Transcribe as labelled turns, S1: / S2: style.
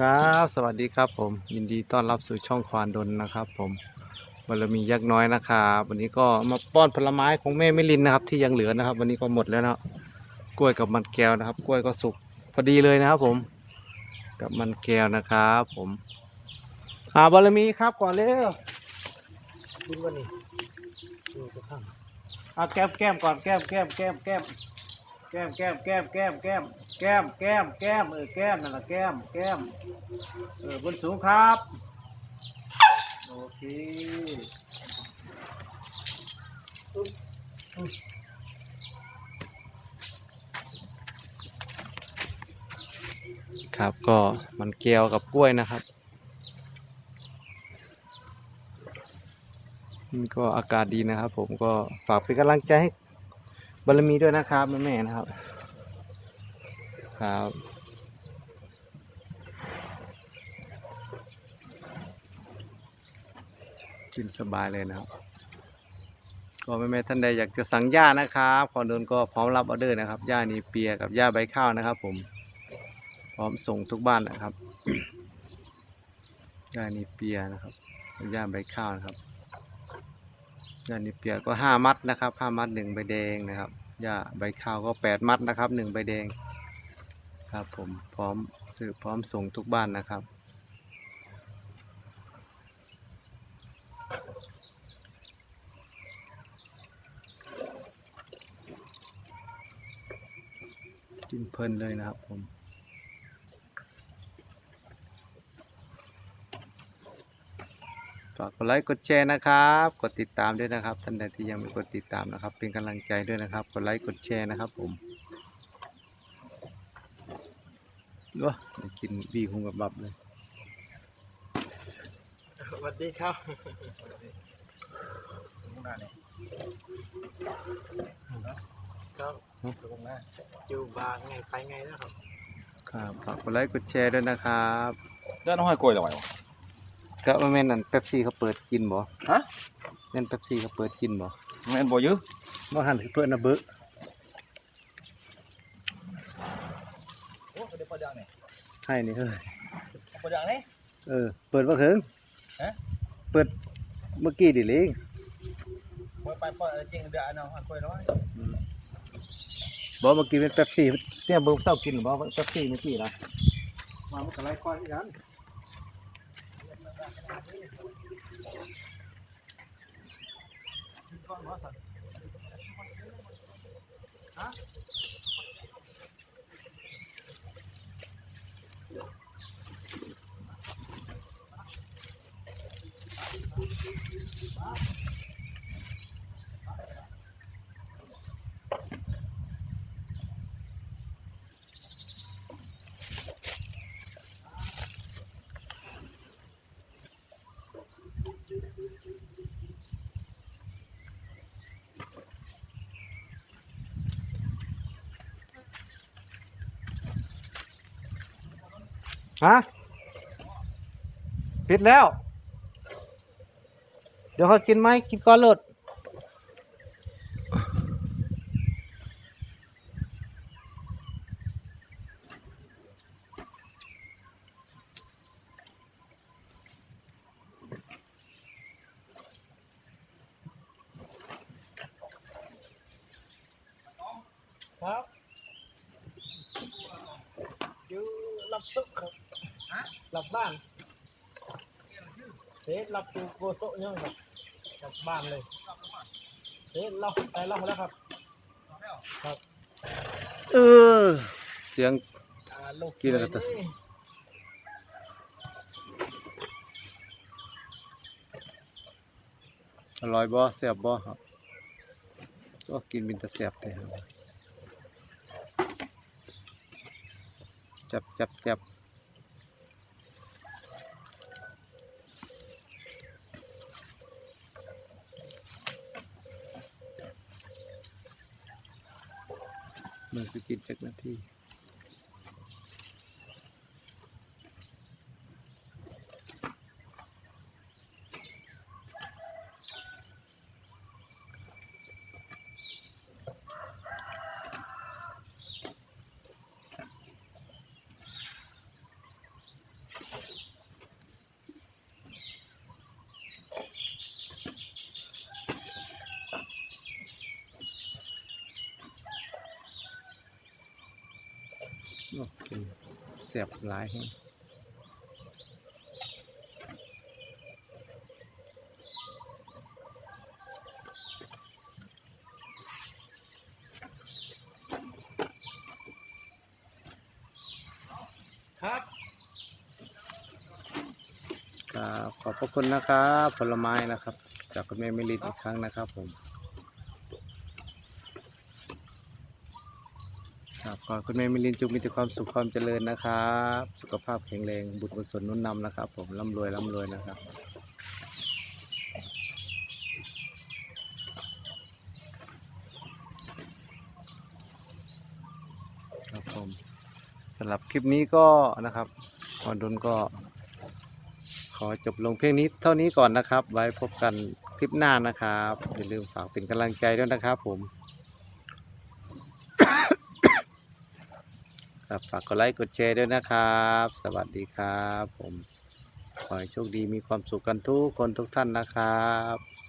S1: ครับสวัสดีครับผม ยินดีต้อนรับสู่ช่องควานดนนะครับ ผมบารมียักษ์น้อยนะครับวันนี้ก็มาป้อนผลไม้ของแม่มิลินนะครับที่ยังเหลือนะครับ วันนี้ก็หมดแล้วนะกล้วยกับมันแก้วนะครับ กล้วยก็สุกพอดีเลยนะครับ ผม กับมันแก้วนะครับผมอ่าบารมีครับก่อนเร็วกินวันนี้นี่ก็ข้างอ่าแก้มแก้มก่อนแก้มแก้มแก้มแก้มแก้มแก้มแก้มแก้มแก้ม แก้มแก้มแก้มเออแก้มนั่นแหละแก้มแก้มเออบนสูงครับ โอเคครับก็มันเกลียวกับกล้วยนะครับนี่ก็อากาศดีนะครับ ผมก็ฝากเป็นกำลังใจให้บารมีด้วยนะครับแม่ๆนะครับ ครับ กินสบายเลยนะครับ ก็แม่ๆท่านใดอยากจะสั่งย่านะครับขอเดินก็พร้อมรับออเดอร์นะครับย่านีเปียกับย่าใบข้าวนะครับ ผม พร้อมส่งทุกบ้านนะครับย่านีเปียนะครับย่าใบข้าวนะครับย่านีเปียก็ห้ามัดนะครับห้ามัดหนึ่งใบแดงนะครับย่าใบข้าวก็แปดมัดนะครับหนึ่งใบแดง ครับผมพร้อมซื้อพร้อมส่งทุกบ้านนะครับ กินเพลินเลยนะครับผมฝากกดไลค์กดแชร์นะครับ กดติดตามด้วยนะครับท่านใดที่ยังไม่กดติดตามนะครับ เป็นกำลังใจด้วยนะครับ กดไลค์กดแชร์นะครับผม ว้ากินบีคุงกับบับเลย
S2: สวัสดีครับครับตรงหน้าอยู่บางไงไปไงนะครับ
S1: ครับฝากกดไลค์กดแชร์ด้วยนะครับ
S3: เด้านน้องให้กล้วยทำไมวะ
S1: ก็ว่าแม่นนั่นเป๊ปซี่เขาเปิดกินบ่
S3: ฮะ
S1: แม่นเป๊ปซี่เขาเปิดกินบ่
S3: แม่นบ่ยื้อ
S1: บ่หันเปิดนะเบ้อ
S3: โอ้เดี๋ยวพอดังนี่
S1: ให้นี่เฮ้ย
S3: พอดังนี่
S1: เออ เปิดบ่ถึง
S3: ฮะ
S1: เปิดเมื่อกี้ดิเลง
S3: พอไปพอจริงเดี๋ยวน้องให้กล้วยน้อย
S1: บ่เมื่อกี้เป็นเป๊ปซี่เนี่ยเบิ่งเศร้ากินหรือบ่เป๊ปซี่เมื่อกี้นะมามันก็ไล่คอยอีกกัน ฮะปิดแล้ว เดี๋ยวเขากินไหมกินก้อนเลิศครับอยู่รับซุกครับหลั บ้านเสร็จรับตูโกโซะเนี่ยครับกลับบ้านเลยเสร็จเราไปเราแล้วครับครับเออเสียง
S2: อ่าลูก
S1: กี่แล้วกันอร่อยบ่แซ่บบ่ครับก็กินเป็นตะแซ่บแต่ครับจับจับ ไปกินจักนะ จักนาทีสียบหลายแฮง
S2: ครับ
S1: ครับขอบพระคุณนะครับผลไม้นะครับ จากคุณแม่มิลินอีกครั้งนะครับผมครับ ขอคุณแม่มิลินจงมีแต่ความสุขความเจริญนะครับ สุขภาพแข็งแรงบุญกุศลนุ่นนำนะครับ ผมร่ำรวยร่ำรวยนะครับครับผมสำหรับคลิปนี้ก็นะครับขอดนก็ขอจบลงเพียงนี้เท่านี้ก่อนนะครับ ไว้พบกันคลิปหน้านะครับอย่าลืมฝากเป็นกำลังใจด้วยนะครับผม ครับฝากกดไลค์กดแชร์ด้วยนะครับ สวัสดีครับผม ขอให้โชคดีมีความสุขกันทุกคนทุกท่านนะครับ